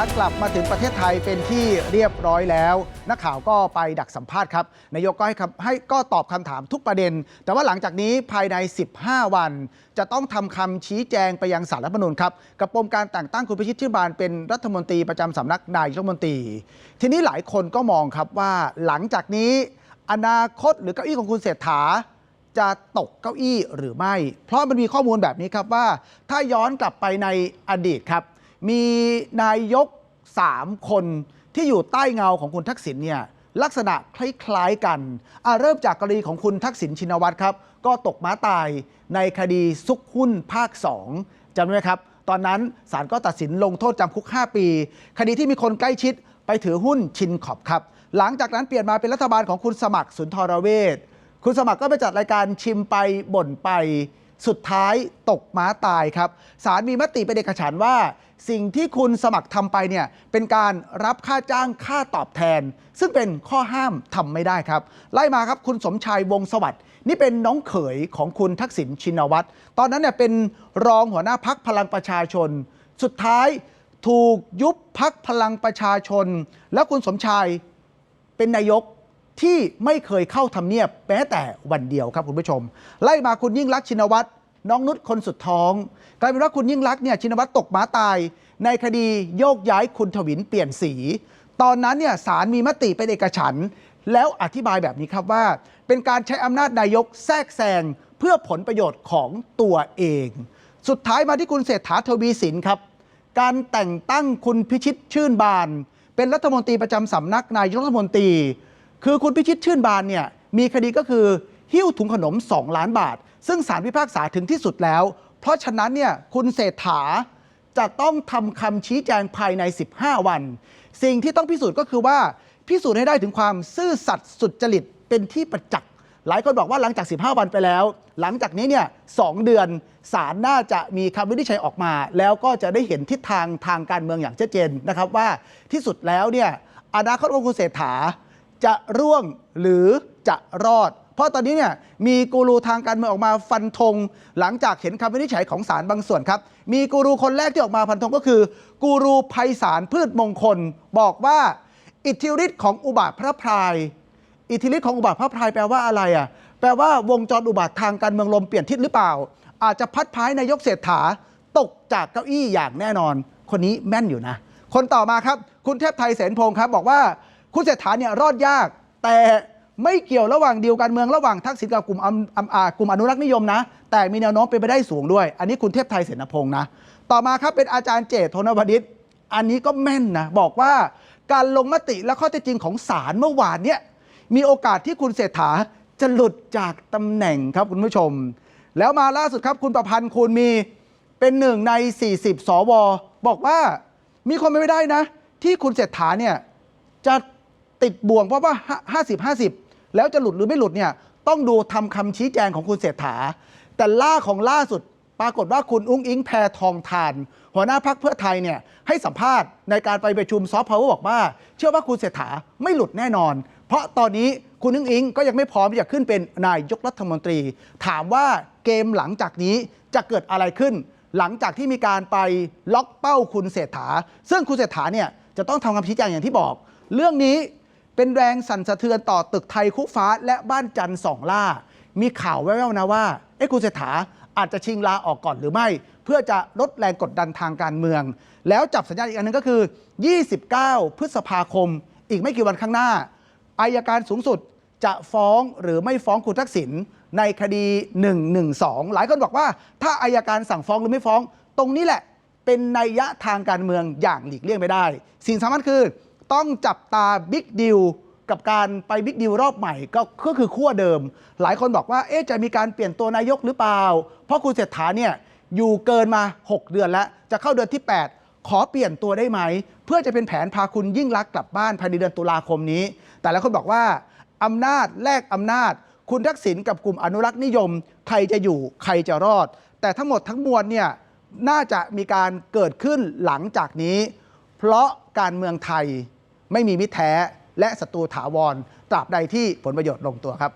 ากลับมาถึงประเทศไทยเป็นที่เรียบร้อยแล้ว นักข่าวก็ไปดักสัมภาษณ์ครับนายกก็ให้คำให้ก็ตอบคำถามทุกประเด็น แต่ว่าหลังจากนี้ภายใน 15 วัน จะต้องทำคำชี้แจงไปยังสารรัฐธรรมนูญครับกับปมการแต่งตั้งคุณพิชิตชื่บานเป็นรัฐมนตรีประจำสำนักนายกรัฐมนตรี ทีนี้หลายคนก็มองครับว่าหลังจากนี้ อนาคตหรือเก้าอี้ของคุณเศรษฐาจะตกเก้าอี้หรือไม่ เพราะมันมีข้อมูลแบบนี้ครับว่า ถ้าย้อนกลับไปในอดีตครับ มีนายก 3 คนที่อยู่ใต้เงาของคุณทักษิณเนี่ยลักษณะคล้ายๆกันอะเริ่มจากกรณีของคุณทักษิณชินวัตรครับ ก็ตกม้าตายในคดีซุกหุ้นภาค 2จำได้ไหมครับ ตอนนั้นศาลก็ตัดสินลงโทษจำคุก 5 ปี คดีที่มีคนใกล้ชิดไปถือหุ้นชินขอบครับ หลังจากนั้นเปลี่ยนมาเป็นรัฐบาลของคุณสมัครสุนทรเวชคุณสมัครก็ไปจัดรายการชิมไปบ่นไป สุดท้ายตกม้าตายครับศาลมีมติเป็นเอกฉันว่า สิ่งที่คุณสมัครทำไปเนี่ยเป็นการรับค่าจ้างค่าตอบแทน ซึ่งเป็นข้อห้ามทำไม่ได้ครับ ไล่มาครับคุณสมชายวงสวัสดิ์นี่เป็นน้องเขยของคุณทักษิณชินวัตรตอนนั้นเนี่ยเป็นรองหัวหน้าพักพลังประชาชน สุดท้ายถูกยุบพักพลังประชาชน แล้วคุณสมชายเป็นนายก ที่ไม่เคยเข้าทำเนียบแม้แต่วันเดียวครับคุณผู้ชม ไล่มาคุณยิ่งรักชินวัตรน้องนุชคนสุดท้องกลายเป็นว่าคุณยิ่งรักเนี่ยชินวัตรตกม้าตาย ในคดีโยกย้ายคุณถวินเปลี่ยนสี ตอนนั้นเนี่ยศาลมีมติเป็นเอกฉันท์แล้วอธิบายแบบนี้ครับว่า เป็นการใช้อำนาจนายกแทรกแซงเพื่อผลประโยชน์ของตัวเอง สุดท้ายมาที่คุณเศรษฐาทวีสินครับ การแต่งตั้งคุณพิชิตชื่นบาน เป็นรัฐมนตรีประจำสำนักนายกรัฐมนตรี คือคุณพิชิตชื่นบานเนี่ยมีคดีก็คือ หิ้วถุงขนม 2 ล้านบาท ซึ่งศาลพิพากษาถึงที่สุดแล้ว เพราะฉะนั้นเนี่ยคุณเศรษฐาจะต้องทำคำชี้แจงภายใน 15 วัน สิ่งที่ต้องพิสูจน์ก็คือว่าพิสูจน์ให้ได้ถึงความซื่อสัตย์สุจริตเป็นที่ประจักษ์หลายคนบอกว่าหลังจาก 15 วันไปแล้ว หลังจากนี้เนี่ยสองเดือนศาลน่าจะมีคำวินิจฉัยออกมา แล้วก็จะได้เห็นทิศทางทางการเมืองอย่างชัดเจนนะครับว่าที่สุดแล้วเนี่ยอนาคตของคุณเศรษฐา จะร่วงหรือจะรอด เพราะตอนนี้เนี่ยมีกูรูทางการเมืองออกมาฟันธงหลังจากเห็นคำวินิจฉัยของศาลบางส่วนครับ มีกูรูคนแรกที่ออกมาฟันธงก็คือ กูรูไพศาลพืชมงคล บอกว่า อิทธิฤทธิ์ของอุบาทพระพราย อิทธิฤทธิ์ของอุบาทพระพรายแปลว่าอะไรอะแปลว่าวงจรอุบาททางการเมืองลมเปลี่ยนทิศหรือเปล่า อาจจะพัดพายนายกเศรษฐาตกจากเก้าอี้อย่างแน่นอน คนนี้แม่นอยู่นะ คนต่อมาครับ คุณเทพไทยเสนพงศ์ครับบอกว่า คุณเศรษฐาเนี่ยรอดยาก แต่ไม่เกี่ยวระหว่างเดีลการเมืองระหว่างทักษิณกับกลุ่มอำอำอ่ากลุ่มอนุรักษ์นิยมนะ แต่มีแนวโน้มเป็นไปได้สูงด้วย อันนี้คุณเทพไทยเสนพงศ์นะ ต่อมาครับเป็นอาจารย์เจตโทนวดิษอันนี้ก็แม่นนะ บอกว่าการลงมติและข้อเท็จจริงของศาลเมื่อวานเนี่ยมีโอกาสที่คุณเศรษฐาจะหลุดจากตำแหน่งครับคุณผู้ชม แล้วมาล่าสุดครับคุณประพันธ์คูณมีเป็นหนึ่งใน 40 สว บอกว่ามีความเป็นไปได้นะ ที่คุณเศรษฐาเนี่ยจะ ติดบ่วงเพราะว่า 50 50 แล้วจะหลุดหรือไม่หลุดเนี่ยต้องดูทำคำชี้แจงของคุณเศรษฐา แต่ล่าของล่าสุดปรากฏว่าคุณอุ้งอิงแพทองทาน หัวหน้าพักเพื่อไทยเนี่ยให้สัมภาษณ์ในการไปประชุมซอฟต์พาวเวอร์บอกว่า เชื่อว่าคุณเศรษฐาไม่หลุดแน่นอน เพราะตอนนี้คุณอุ้งอิงก็ยังไม่พร้อมที่จะขึ้นเป็นนายกรัฐมนตรี ถามว่าเกมหลังจากนี้จะเกิดอะไรขึ้น หลังจากที่มีการไปล็อกเป้าคุณเศรษฐา ซึ่งคุณเศรษฐาเนี่ยจะต้องทำคำชี้แจงอย่างที่บอก เรื่องนี้ เป็นแรงสั่นสะเทือนต่อตึกไทยคุกฟ้าและบ้านจันทร์สองล่า มีข่าวแว่วๆนะว่าเอ๊ะคุณเศรษฐาอาจจะชิงลาออกก่อนหรือไม่ เพื่อจะลดแรงกดดันทางการเมือง แล้วจับสัญญาณอีกอันหนึงก็คือ 29 พฤษภาคม อีกไม่กี่วันข้างหน้าอายการสูงสุดจะฟ้องหรือไม่ฟ้องคุณทักษิณในคดี 112 หลายคนบอกว่า ถ้าอายการสั่งฟ้องหรือไม่ฟ้อง ตรงนี้แหละ เป็นนัยยะทางการเมืองอย่างหลีกเลี่ยงไม่ได้ สิ่งสำคัญคือ ต้องจับตาบิ๊กดิวกับการไปบิ๊กดิวรอบใหม่ก็ก็คือขั้วเดิม หลายคนบอกว่าเอ๊ะจะมีการเปลี่ยนตัวนายกหรือเปล่า เพราะคุณเศรษฐาเนี่ยอยู่เกินมา 6 เดือนแล้ว จะเข้าเดือนที่ 8 ขอเปลี่ยนตัวได้ไหม เพื่อจะเป็นแผนพาคุณยิ่งรักกลับบ้านภายในเดือนตุลาคมนี้ แต่หลายคนบอกว่าอำนาจแลกอำนาจ คุณทักษิณกับกลุ่มอนุรักษ์นิยม ใครจะอยู่ใครจะรอด แต่ทั้งหมดทั้งมวลเนี่ยน่าจะมีการเกิดขึ้นหลังจากนี้ เพราะการเมืองไทย ไม่มีมิตรแท้และศัตรูถาวรตราบใดที่ผลประโยชน์ลงตัวครับ